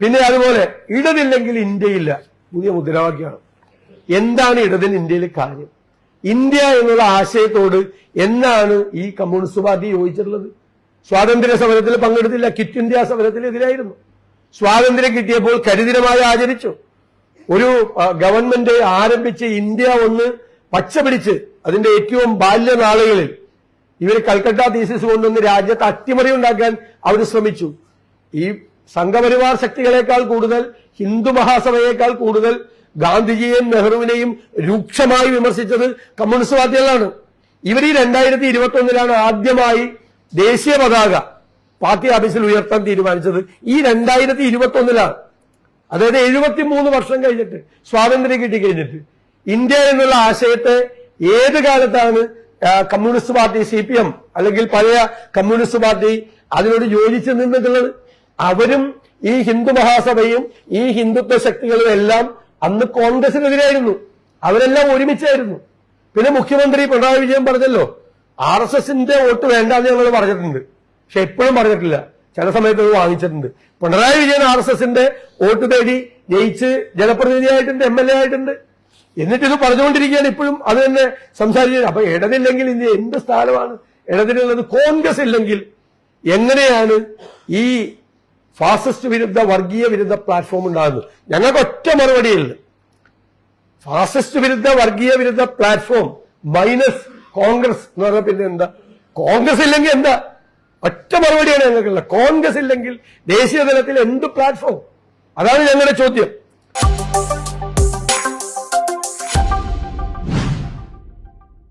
പിന്നെ അതുപോലെ ഇടതില്ലെങ്കിൽ ഇന്ത്യയില്ല. പുതിയ മുദ്രാവാക്യമാണ്. എന്താണ് ഇടതിന് ഇന്ത്യയിൽ കാര്യം? ഇന്ത്യ എന്നുള്ള ആശയത്തോട് എന്നാണ് ഈ കമ്മ്യൂണിസ്റ്റ് പാർട്ടി യോജിച്ചിട്ടുള്ളത്? സ്വാതന്ത്ര്യ സമരത്തിൽ പങ്കെടുത്തില്ല കിറ്റ് ഇന്ത്യ സമരത്തിൽ എതിരായിരുന്നു സ്വാതന്ത്ര്യം കിട്ടിയപ്പോൾ കരിദിനമായി ആചരിച്ചു. ഒരു ഗവൺമെന്റ് ആരംഭിച്ച് ഇന്ത്യ ഒന്ന് പച്ച പിടിച്ച് അതിന്റെ ഏറ്റവും ബാല്യനാളുകളിൽ ഇവർ കൽക്കട്ട തീസിസ് കൊണ്ടുവന്ന് രാജ്യത്ത് അട്ടിമറി ഉണ്ടാക്കാൻ അവർ ശ്രമിച്ചു. ഈ സംഘപരിവാർ ശക്തികളെക്കാൾ കൂടുതൽ ഹിന്ദു മഹാസഭയേക്കാൾ കൂടുതൽ ഗാന്ധിജിയെയും നെഹ്റുവിനെയും രൂക്ഷമായി വിമർശിച്ചത് കമ്മ്യൂണിസ്റ്റ് പാർട്ടികളാണ് ഇവർ ഈ രണ്ടായിരത്തി ഇരുപത്തി ഒന്നിലാണ് ആദ്യമായി ദേശീയ പതാക പാർട്ടി ഓഫീസിൽ ഉയർത്താൻ തീരുമാനിച്ചത്. ഈ രണ്ടായിരത്തി ഇരുപത്തി ഒന്നിലാണ് അതായത് എഴുപത്തിമൂന്ന് വർഷം കഴിഞ്ഞിട്ട് സ്വാതന്ത്ര്യം കിട്ടി കഴിഞ്ഞിട്ട് ഇന്ത്യ എന്നുള്ള ആശയത്തെ ഏത് കാലത്താണ് കമ്മ്യൂണിസ്റ്റ് പാർട്ടി സി അല്ലെങ്കിൽ പഴയ കമ്മ്യൂണിസ്റ്റ് പാർട്ടി അതിനോട് യോജിച്ച് നിന്നിട്ടുള്ളത്? അവരും ഈ ഹിന്ദു മഹാസഭയും ഈ ഹിന്ദുത്വ ശക്തികളും എല്ലാം അന്ന് കോൺഗ്രസിനെതിരായിരുന്നു. അവരെല്ലാം ഒരുമിച്ചായിരുന്നു. പിന്നെ മുഖ്യമന്ത്രി പിണറായി വിജയൻ പറഞ്ഞല്ലോ ആർ എസ് എസിന്റെ വോട്ട് വേണ്ടെന്ന് ഞങ്ങൾ പറഞ്ഞിട്ടുണ്ട്. പക്ഷെ എപ്പോഴും പറഞ്ഞിട്ടില്ല. ചില സമയത്ത് അത് വാങ്ങിച്ചിട്ടുണ്ട്. പിണറായി വിജയൻ ആർ എസ് എസിന്റെ വോട്ട് തേടി ജയിച്ച് ജനപ്രതിനിധിയായിട്ടുണ്ട് എം എൽ എ ആയിട്ടുണ്ട്. എന്നിട്ട് ഇത് പറഞ്ഞുകൊണ്ടിരിക്കുകയാണ് ഇപ്പോഴും അത് തന്നെ സംസാരിക്കുന്നത് അപ്പൊ ഇടതില്ലെങ്കിൽ ഇനി എന്ത് സ്ഥാനമാണ്? ഇടതിനുള്ളത് കോൺഗ്രസ് ഇല്ലെങ്കിൽ എങ്ങനെയാണ് ഈ ഫാസിസ്റ്റ് വിരുദ്ധ വർഗീയ വിരുദ്ധ പ്ലാറ്റ്ഫോം ഉണ്ടാകുന്നു. ഞങ്ങൾക്ക് ഒറ്റ മറുപടിയില്ല. ഫാസിസ്റ്റ് വിരുദ്ധ വർഗീയ വിരുദ്ധ പ്ലാറ്റ്ഫോം മൈനസ് കോൺഗ്രസ് എന്ന് പറഞ്ഞാൽ പിന്നെ എന്താ? കോൺഗ്രസ് ഇല്ലെങ്കിൽ എന്താ? ഒറ്റ മറുപടിയാണ് ഞങ്ങൾക്കുള്ളത്. കോൺഗ്രസ് ഇല്ലെങ്കിൽ ദേശീയ തലത്തിൽ എന്ത് പ്ലാറ്റ്ഫോം അതാണ് ഞങ്ങളുടെ ചോദ്യം.